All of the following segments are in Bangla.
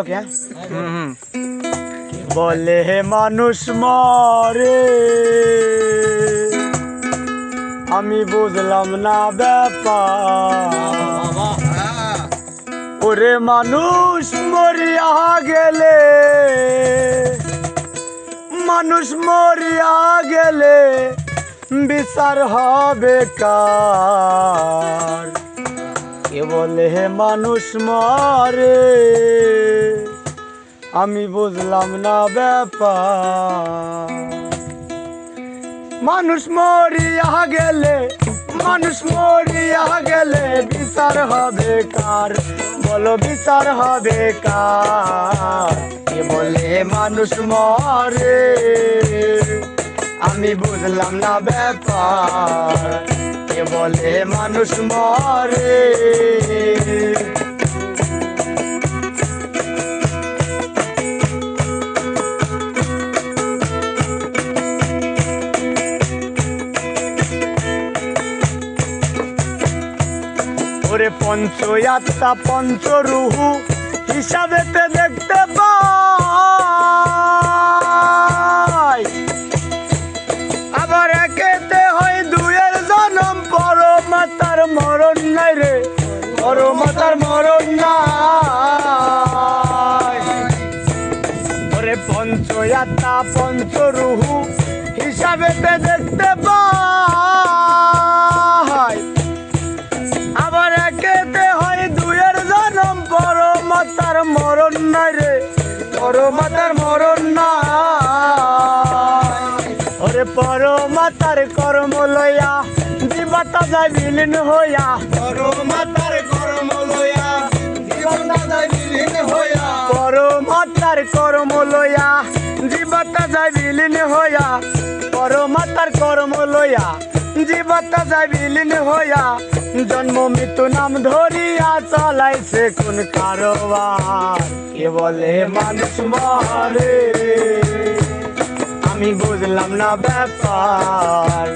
ওকে বলে হে মানুষ মরে। আমি বুঝলাম না ব্যাপার। ওরে মানুষ মরিয়া গেলে। মানুষ মরিয়া গেলে বিচার হবে কার? কে বলে, হে মানুষ, মরে। আমি বুঝলাম না ব্যাপার। মানুষ মরিয়া গেলে, মানুষ মরিয়া গেলে বিচার হবে কার? বলো, বিচার হবে কার? কে বলে মানুষ মরে। আমি বুঝলাম না ব্যাপার। কে বলে মানুষ মরে। ওরে পঞ্চয়াত্মা পঞ্চরুহু হিসাবেতে দেখতে পাই পঞ্চরুহু হিসাবেতে দেখতে পাই। আবার একেতে হয় দুয়ের জনম বড় মাতার মরণ নাই রে বড় মাতার মরণ নাই। ওরে পর মাতার কর্ম লইয়া জীবাতা যায় বিলীন হইয়া বড় মাতার কর্ম লয়া জীবনটা যায় বিলীন হইয়া। পর মাতার কর্ম লইয়া, জীবাতা যায় বিলীন হইয়া। পর মাতার কর্ম লইয়া, জীবাতা যায় বিলীন হইয়া। জন্ম মৃত্যু নাম ধরিয়া চালাইছে কোন কারবার। কে বলে মানুষ মারে? আমি বুঝলাম না ব্যাপার।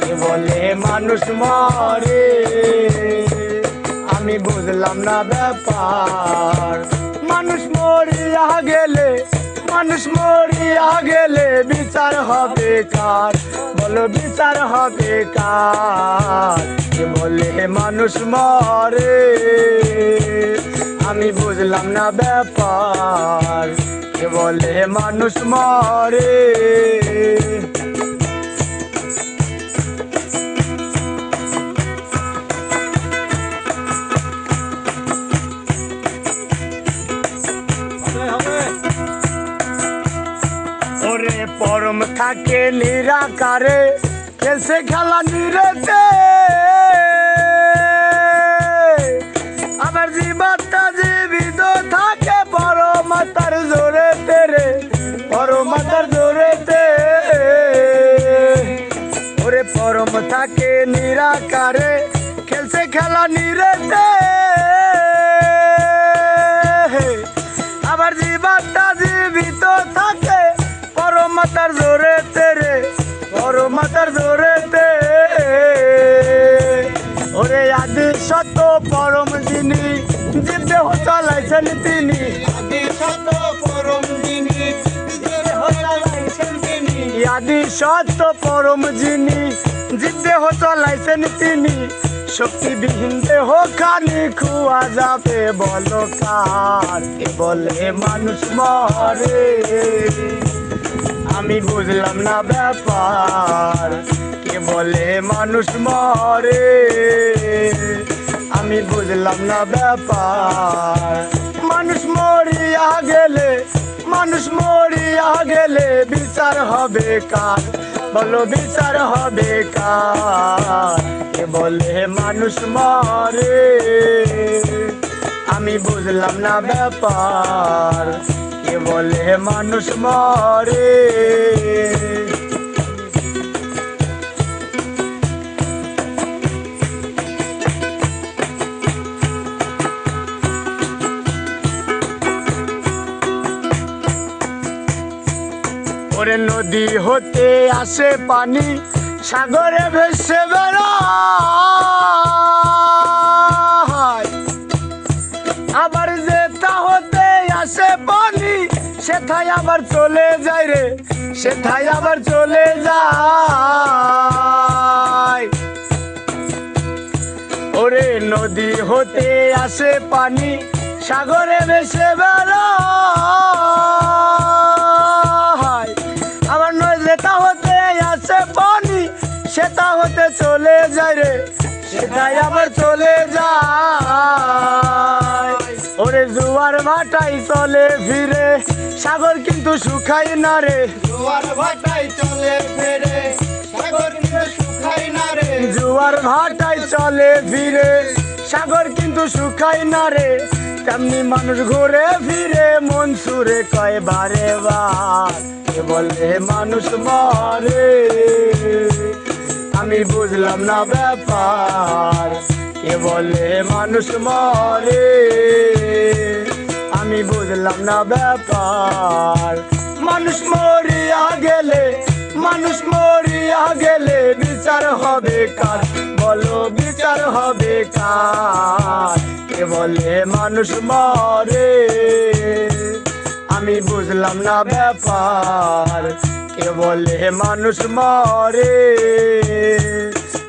কে বলে মানুষ মারে? আমি বুঝলাম না ব্যাপার। মানুষ মরিয়া গেলে, মানুষ মরিয়া গেলে বিচার হবে কার? বলো বিচার হবে কার? বলে মানুষ মরে? আমি বুঝলাম না ব্যাপার। বলে মানুষ মরে? পরম থাকে নিরাকারে, খেলছে খেলা নিরেতে। আবার জীবাত্মা জীবিত থাকে বড় মাতার জোরে তেরে, বড় মাতার জোরেতে ওরে পরম থাকে নিরাকারে, খেলছে খেলা নিরেতে। আবার জীবাত্মা জীবিত থাকে পরমাতার জোরে তেরে পরমাতার জোরে তে ওরে আদি সত পরম যিনি জীবদেহ চালাইছেন তিনি। আদি শত পরম যিনি আদি সত্য পরম যিনি জীবদেহ চলাইছেন তিনি। শক্তিবিহীন দেহ খানি খুয়া যাবে বলো কার? বলে মানুষ মরে। আমি বুঝলাম না ব্যাপার। কে বলে মানুষ মরে? আমি বুঝলাম না ব্যাপার। মানুষ মরিয়া গেলে, মানুষ মরিয়া গেলে বিচার হবে কার? বলো বিচার হবে কার? কে বলে মানুষ মরে? আমি বুঝলাম না ব্যাপার। কে বলে মানুষ মরে? ওরে নদী হতে আসে পানি সাগরে ভেসে বেড়ায়। আবার হতে সেথায় আবার চলে যায় রে, সেথায় আবার চলে যায়। ওরে নদী হতে আসে পানি, সাগরে ভেসে বেড়ায়। আবার নয় যেটা হতে আসে পানি সেটা হতে চলে যায় রে সেটাই আবার চলে যায়। ওরে জুয়ার ভাটাই চলে ফিরে। সাগর কিন্তু শুকাই না রে। জোয়ার ভাটাই চলে ফিরে। সাগর কিন্তু শুকাই না রে। জুয়ার ভাটাই চলে ফিরে। সাগর কিন্তু শুকাই না রে। তেমনি মানুষ ঘুরে ফিরে মন সুরে কয় বারে বার বলে মানুষ মরে? আমি বুঝলাম না ব্যাপার। কে বলে মানুষ মরে। আমি বুঝলাম না ব্যাপার। মানুষ মরিয়া গেলে, মানুষ মরিয়া গেলে বিচার হবে কার? বলো বিচার হবে কার? কে বলে মানুষ মরে। আমি বুঝলাম না ব্যাপার। কে বলে মানুষ মরে।